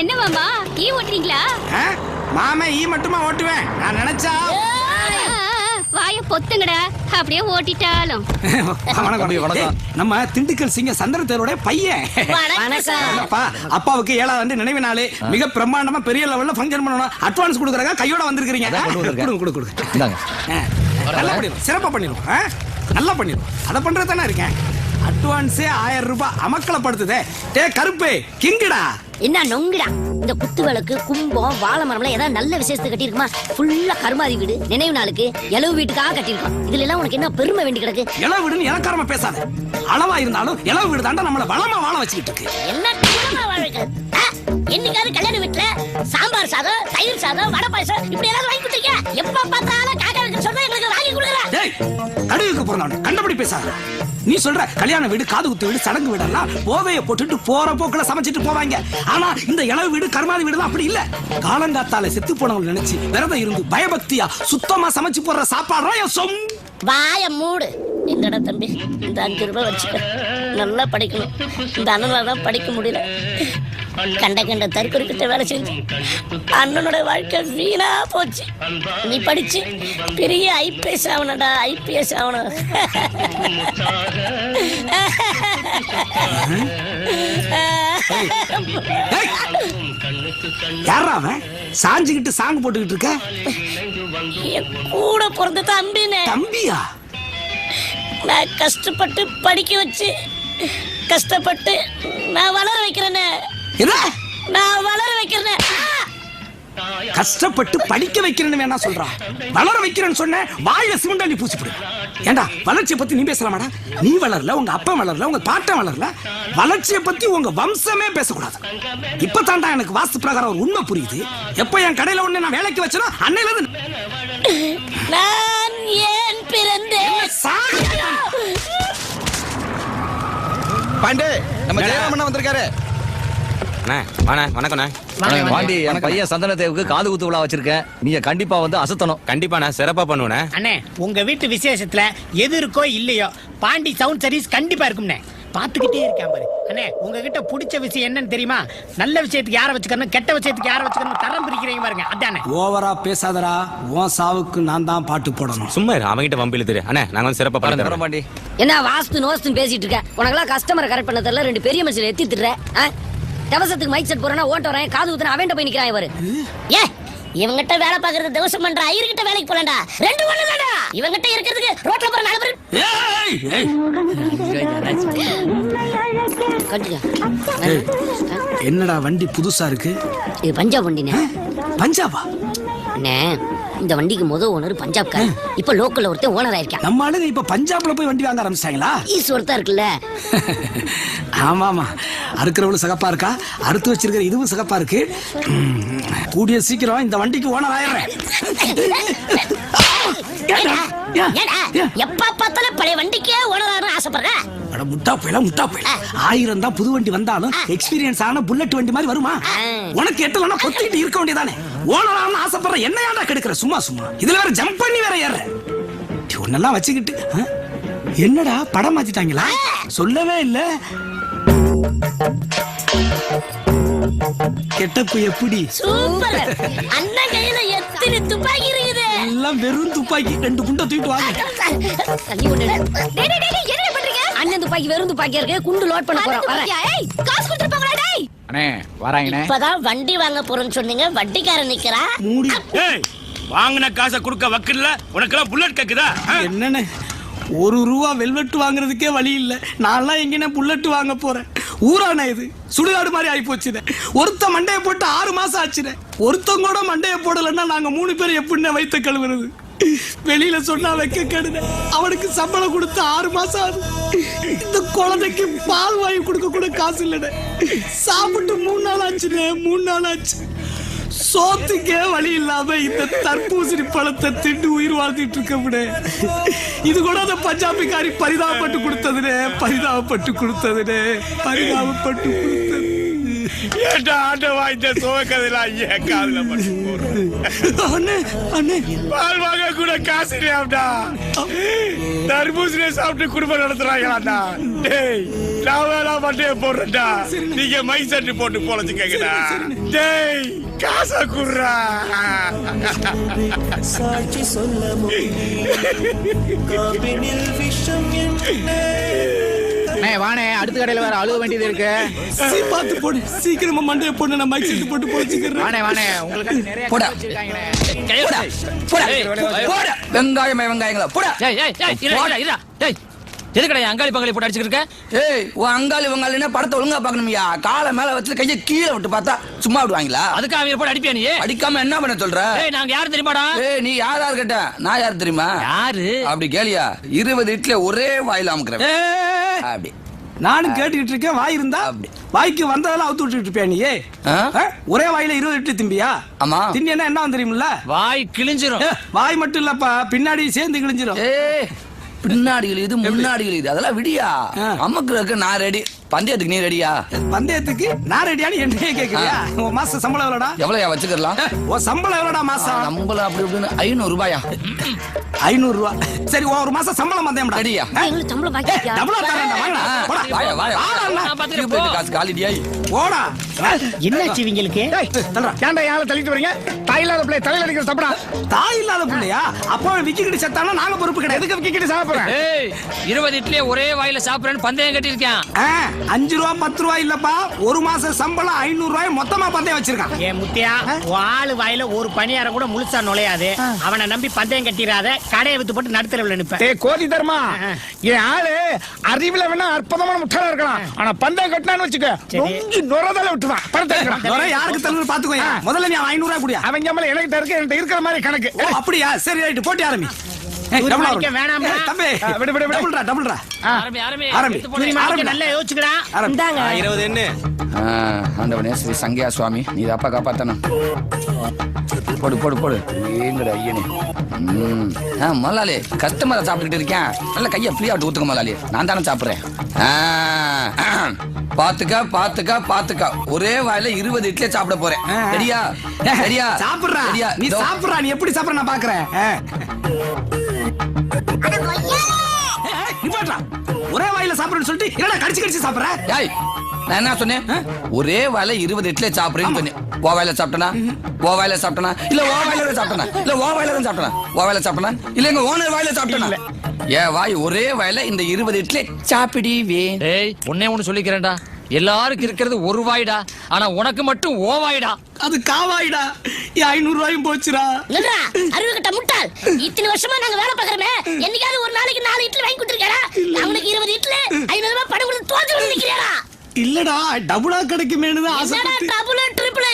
என்ன மாமா? ஈ ஓட்டுறீங்களா? ஆ? மாமன் ஈ மட்டுமா ஓட்டுவேன். நான் நினைச்சா வாய பொத்துங்கடா. அப்படியே ஓட்டிட்டாலும். வணக்கம். நம்ம திண்டுக்கல் சிங்க சந்திரத்தேரோட பையன். அப்பா அப்பாவுக்கு ஏழாவது ஆண்டு நினைவு நாள். மிக பிரம்மாண்டமா பெரிய லெவல்ல ஃபங்க்ஷன் பண்ணணும். அட்வான்ஸ் கொடுக்குறாங்க கையோட வந்திருக்கேன். கொடுங்க கொடுங்க கொடுங்க. நல்லா பண்ணிடும் சிறப்பா பண்ணிடும் ஆ? நல்லா பண்ணிடும் அதை பண்றது தானே இருக்கேன். அட்வான்ஸே ஆயிரம் ரூபாய் அமக்கலப்படுத்துதே. டே கருப்பு கிங்குடா. என்ன நொங்குடா? இந்த குத்து விளக்கு கும்பம் வாழை மரம்லாம் ஏதாவது நல்ல விசேஷத்தை கட்டியிருக்குமா? ஃபுல்லா கருமாதி வீடு நினைவு நாளுக்கு எலவு வீட்டுக்காக கட்டியிருக்கோம். இதுல எல்லாம் உனக்கு என்ன பெருமை வேண்டி கிடக்கு? இளவு வீடுன்னு இலக்காரமா பேசாத. அளவா இருந்தாலும் இளவு வீடு தாண்டா நம்மள வளமா வாழ வச்சுக்கிட்டு இருக்கு. என்ன? என்னைக்காவது கல்யாண வீட்டுல சாம்பார் சாதம் தயிர் சாதம் வடை பாயசம் இப்படி ஏதாவது வாங்கி கொடுத்தீங்க எப்ப பார்த்தாலும் டேய் கடுகுக்கு பிறந்தவன் கண்டபடி பேசாத. நீ சொல்ற கல்யாண வீடு காது குத்து வீடு சடங்கு வீடெல்லாம் போதைய போட்டுட்டு போற போக்குல சமைச்சிட்டு போவாங்க. ஆனா இந்த இளவு வீடு கருமாதி வீடு அப்படி இல்ல. காலங்காத்தால செத்து போனவங்க நினைச்சு விரதம் இருந்து பயபக்தியா சுத்தமா சமைச்சு போடுற சாப்பாடு என் சொம். வாய மூடு. இந்தடா தம்பி இந்த அஞ்சு ரூபாய் வச்சுக்க. நல்லா படிக்கணும். இந்த அண்ணனால தான் படிக்க முடியல. கண்ட கண்ட தற்கொலைக்கிட்ட வேலை செஞ்சு. அண்ணனோட வாழ்க்கை வீணா போச்சு. நீ படிச்சு பெரிய ஐபிஎஸ் ஆகணும்டா ஐபிஎஸ் ஆகணும் யாரா அவன்? சாஞ்சுக்கிட்டு சாங் போட்டுக்கிட்டு இருக்க? கூட பிறந்த தம்பினே. தம்பியா? நான் கஷ்டப்பட்டு படிக்க வச்சு கஷ்டப்பட்டு நான் வளர வைக்கிறேனே. என்ன? நான் வளர வைக்கிறேனே. கஷ்டப்பட்டு படிக்க வைக்கிறேன்னு வேணா சொல்றான் வளர வைக்கிறேன்னு சொன்ன வாயில சிமெண்டா நீ பூசி போடு. ஏண்டா வளர்ச்சியை பத்தி நீ பேசலாமாடா? நீ வளரல உங்க அப்பா வளரல உங்க பாட்டன் வளரல. வளர்ச்சியை பத்தி உங்க வம்சமே பேசக்கூடாது. இப்ப தாண்டா எனக்கு வாஸ்து பிரகாரம் ஒரு உண்மை புரியுது. எப்ப என் கடையில ஒண்ணு நான் வேலைக்கு வச்சனோ அன்னையில இருந்து நான் ஏன் பிறந்தேன்? சாமி. பாண்டே நம்ம ஜெயராமண்ணா வந்திருக்காரு. அண்ணா வாண்ணே வணக்கண்ணே பாண்டி என் பையன் சந்தனத்தேவுக்கு காது குத்து விழா வச்சிருக்கேன். நீங்க கண்டிப்பா வந்து அசத்தணும். கண்டிப்பாண்ணா சிறப்பா பண்ணுவேண்ணே. அண்ணே உங்க வீட்டு விசேஷத்துல எது இருக்கோ இல்லையோ பாண்டி சவுண்ட் சர்வீஸ் கண்டிப்பா இருக்கும்ண்ணே. பாத்துக்கிட்டே இருக்கேன் பாரு. அண்ணே உங்ககிட்ட பிடிச்ச விஷயம் என்னன்னு தெரியுமா? நல்ல விஷயத்துக்கு யாரை வச்சுக்கணும் கெட்ட விஷயத்துக்கு யாரை வச்சுக்கணும் தரம் பிரிக்கிறீங்க பாருங்க. அதானே. ஓவரா பேசாதடா. உன் சாவுக்கு நான் தான் பாட்டு போடணும். சும்மா இரு அவன்கிட்ட வம்பி இழுத்துரு. அண்ணே நாங்க வந்து சிறப்பா பாண்டி. என்ன வாஸ்து நோஸ்து பேசிட்டு இருக்க. உனக்கெல்லாம் கஸ்டமரை கரெக்ட் பண்ண தெரியல ரெண்டு பெரிய மனுஷன் எத்தி திட்டுற தவசத்துக்கு மைக் செட் போறேன்னா ஓட்ட வரேன் காது ஊத்துன அவன்கிட்ட போய் நிக்கிறான் இவரு. ஏ இவங்கிட்ட வேலை பாக்குறது தவசம் பண்ற ஐயர்கிட்ட வேலைக்கு போலண்டா ரெண்டு ஒண்ணு தானடா இவங்கிட்ட இருக்கிறதுக்கு ரோட்ல போற நாலு பேர் என்னடா வண்டி புதுசா இருக்கு? இது பஞ்சாப் வண்டினே பஞ்சாபா? அண்ணே இந்த வண்டிக்கு முத ஓனர் பஞ்சாப்காரன் இப்ப லோக்கல்ல ஒருத்தன் ஓனர் ஆயிருக்கான். நம்ம ஆளுங்க இப்ப பஞ்சாப்ல போய் வண்டி வாங்க ஆரம்பிச்சிட்டாங்களா? ஈஸ் ஒருத்தா இருக்குல்ல. ஆமாமா. அறுக்கிறவளும் சிகப்பா இருக்கா? அறுத்து வச்சிருக்கிற இதுவும் சிகப்பா இருக்கு. கூடிய சீக்கிரம் இந்த வண்டிக்கு ஓனர் ஆயிடுறேன். எப்ப பார்த்தாலும் பழைய வண்டிக்கே ஓனர் ஆகணும் ஆசைப்படுற? அட முட்டா போயில முட்டா போயில ஆயிரம் தான் புது வண்டி வந்தாலும் எக்ஸ்பீரியன்ஸ் ஆன புல்லட் வண்டி மாதிரி வருமா? உனக்கு எட்டலன்னா பொத்திட்டு இருக்க வேண்டியதானே? ஓனர் ஆகணும் ஆசைப்படுற என்ன ஏன்டா கெடுக்கிற? சும்மா சும்மா. இதுல வேற ஜம்ப் பண்ணி வேற ஏற ஒன்னெல்லாம் வச்சுக்கிட்டு? என்னடா படம் மாத்திட்டாங்களா? சொல்லவே இல்ல. கெட்டப்பு எப்படி சூப்பர். அண்ணன் கையில எத்தனை துப்பாக்கி இருக்குது? எல்லாம் வெறும் துப்பாக்கி. ரெண்டு குண்டை தூக்கிட்டு வாங்க. தண்ணி ஒண்ணு எடு. டேய் டேய் டேய் என்ன பண்றீங்க? அண்ணன் துப்பாக்கி வெறும் துப்பாக்கியா இருக்கு. குண்டு லோட் பண்ண போறோம். வரேன்? ஏய் காசு கொடுத்துருப்பாங்களா டேய்? அண்ணே வராங்கண்ணே இப்பதான் வண்டி வாங்க போறேன்னு சொன்னீங்க. வட்டிக்காரன் நிக்கிறா? மூடி. ஏய் வாங்கின காசை கொடுக்க வக்கில்ல? உனக்கெல்லாம் புல்லட் கேக்குதா? என்னன்னு ஒரு ரூபா வெல்வெட் வாங்குறதுக்கே வழி இல்ல. நான்லாம் எங்கன புல்லட் வாங்க போறேன். ஊரான இது சுடுகாடு மாதிரி ஆகி போச்சுது ஒருத்த மண்டையை போட்டு ஆறு மாசம் ஆச்சுனே. ஒருத்தங்க கூட மண்டையை போடலைன்னா நாங்க மூணு பேர் எப்படின்னு வைத்த கழுவுறது? வெளியில சொன்னா வைக்க கெடுத அவனுக்கு சம்பளம் கொடுத்து ஆறு மாசம் ஆகுது. இந்த குழந்தைக்கு பால் வாங்கி கொடுக்க கூட காசு இல்லைனே. சாப்பிட்டு மூணு நாள் ஆச்சுனே மூணு நாள் ஆச்சு. சோத்துக்கே வழி இல்லாம இந்த தர்பூசணி பழத்தை திண்டு உயிர் வாழ்ந்துட்டு இருக்க முடிய இது கூட அந்த பஞ்சாபிக்காரி பரிதாபப்பட்டு கொடுத்ததுனே பரிதாபப்பட்டு கொடுத்ததுனே பரிதாபப்பட்டு கொடுத்தது. ஏன்டா ஆண்டவா இந்த சோகதெல்லாம் ஏன் காதுல பட்டு போடுற? அண்ணே அண்ணே. பால் வாங்க கூட காசு இல்லையாம்டா? தர்பூசணியை சாப்பிட்டு குடும்பம் நடத்துறாங்களாடா டேய் நான் வேணா மண்டைய போடுறேன்டா. நீங்க மை சட்டு போட்டு பொழைச்சுக்கங்கடா. டேய் காசை குடுறா. சாட்சி சொல்ல காப்பினில் விஷம் வாணே அடுத்த கடையில வேற அழுக வேண்டியது இருக்கு. சீ பார்த்து போடு. சீக்கிரமா மண்டையை போடு நான் மைக் செட்டு போட்டு பொழைச்சிக்கிறேன். வாணே வாணே உங்களுக்கு நிறைய போடா. போடா. போடா. வெங்காயமே வெங்காயங்களா. போடா. ஏய் இரு டேய். எதுக்கடா என் அங்காளி பங்காளி போட்டு அடிச்சுக்கிட்டு இருக்க? ஏய் உன் அங்காளி வங்காளினா படத்தை ஒழுங்கா பார்க்கணும்யா. காலை மேல வச்சு கையை கீழே விட்டு பார்த்தா சும்மா விடுவாங்களா? அதுக்கு அவங்க போட்டு அடிப்பியா நீ? அடிக்காம என்ன பண்ண சொல்ற? ஏய் நாங்க யாரும் தெரியுமாடா? ஏய் நீ யார் யார் கேட்ட? நான் யார் தெரியுமா? யாரு? அப்படி கேளியா? இருபது இட்லி ஒரே வாயில அமுக்குறேன் ஏய், அப்படி. நானும் கேட்டுக்கிட்டு இருக்கேன் வாய் இருந்தா அப்படி. வாய்க்கு வந்ததெல்லாம் அவுத்து விட்டுட்டு இருப்பியா நீ? ஆ? ஆ? ஒரே வாயில இருபது இட்லி திம்பியா? ஆமா. திண்டி என்ன என்ன தெரியுமில்ல? வாய் கிழிஞ்சிரும். வாய் மட்டும் இல்லப்பா பின்னாடி சேர்ந்து கிழிஞ்சிரும். பின்னாடிகள் இது முன்னாடிகள் இது. அதெல்லாம் விடியா. அமுக்குறதுக்கு நான் ரெடி பந்தயத்துக்கு நீ ரெடியா பந்தயத்துக்கு நான் ரெடியானு என்னையே கேக்குறியா? உன் மாச சம்பளம் எவ்வளோடா? எவ்வளோயா வச்சுக்கலாம் உன் சம்பளம் எவ்வளோடா மாசம்? நம்மள அப்படி இப்படின்னு ஐநூறு ரூபாயா? ஐநூறு ரூபா. சரி ஒரு மாசம் சம்பளம் வந்தேன் ரெடியா சம்பளம். காசு காலிடியாய் போடா. என்னாச்சு இவங்களுக்கு. ஏன்டா யாரை தள்ளிட்டு வரீங்க? தாயில்லாத பிள்ளை தலையில அடிக்கிற தப்படா தாய் இல்லாத பிள்ளையா? அப்போ விக்கிக்கிட்டு செத்தானா நாங்க பொறுப்பு கிடையாது. எதுக்கு விக்கிட்டு சாப்பிடுறேன்? இருபது இட்லியே ஒரே வாயில சாப்பிடுறேன்னு பந்தயம் கட்டியிருக்கேன். அஞ்சு ரூபா பத்து ரூபா இல்லப்பா. ஒரு மாசம் சம்பளம் ஐநூறு ரூபாய் மொத்தமா பந்தயம் வச்சிருக்கான் ஏன் முத்தியா ஆளு வாயில ஒரு பணியாரம் கூட முழுசா நுழையாது. அவனை நம்பி பந்தயம் கட்டிடாத கடையை வித்து போட்டு நடுத்தரவுல நிப்ப. ஏய் கோதி தர்மா. என் ஆளு அறிவுல வேணா அற்புதமான முட்டாளா இருக்கலாம். ஆனா பந்தயம் கட்டினான்னு வச்சுக்க. நொங்கி நுரதல விட்டுவான் பணத்தை. வர யாருக்கு தருவது பாத்துக்கோ முதல்ல நீ ஐநூறு ரூபாய் குடியா? அவங்க மேல எனக்கு இருக்கு என்கிட்ட இருக்கிற மாதிரி கணக்கு. அப்படியா? சரி ரைட் போட்டி ஆரம்பி. சங்கையா சுவாமி. நீ அப்பா காப்பாத்தணும். போடு போடு போடு. ஏங்கட ஐயனே. முதலாளி கஸ்டமரை சாப்பிட்டுக்கிட்டு இருக்கேன். நல்ல கையை ஃப்ரீ ஆட்டு ஊத்துக்க முதலாளி நான் தானே சாப்பிடுறேன். பாத்துக்க பாத்துக்க பாத்துக்க. ஒரே வாயில இருபது இட்லி சாப்பிட போறேன். சரியா சரியா சாப்பிடுறா. நீ. சாப்பிடுறா. நீ எப்படி சாப்பிடுற நான் பாக்குறேன். ஒரே வாயில சாப்பிடுறேன்னு சொல்லிட்டு என்னடா கடிச்சு கடிச்சு சாப்பிடுற? நான் என்ன சொன்னேன்? ஒரே வாயில இருபது இட்லி சாப்பிடுறேன்னு சொன்னேன். ஓ வாயில சாப்பிட்டனா? ஓ வாயில சாப்பிட்டனா? இல்ல ஓ வாயில தான் சாப்பிட்டனா? இல்ல ஓ வாயில தான் சாப்பிட்டனா? ஓ வாயில சாப்பிட்டனா? இல்ல எங்க ஓனர் வாயில சாப்பிட்டனா? ஏ வாய் ஒரே வாயில இந்த இருபது இட்லி சாப்பிடுவே ஏய் ஒன்னே ஒண்ணு சொல்லிக்கிறேன்டா. எல்லாருக்கும் இருக்கிறது ஒரு வாய்டா. ஆனா உனக்கு மட்டும் ஓ வாய்டா. அது காவாயிடா. ஐநூறு ரூபாயும் போச்சுடா. நில்றா அறிவு கட்ட முட்டாள். இத்தனை வருஷமா நாங்க வேலை பாக்குறோமே என்னைக்காவது ஒரு நாளைக்கு நாலு இட்லி வாங்கி கொடுத்துருக்கா அவனுக்கு இருபது இட்லி ஐநூறு ரூபாய் படம் கொடுத்து தோத்து நிக்கிறியாடா. இல்லடா டபுளா கிடைக்குமேனு தான் என்னடா ஆசைப்பட்டு டபுள் ட்ரிபிள்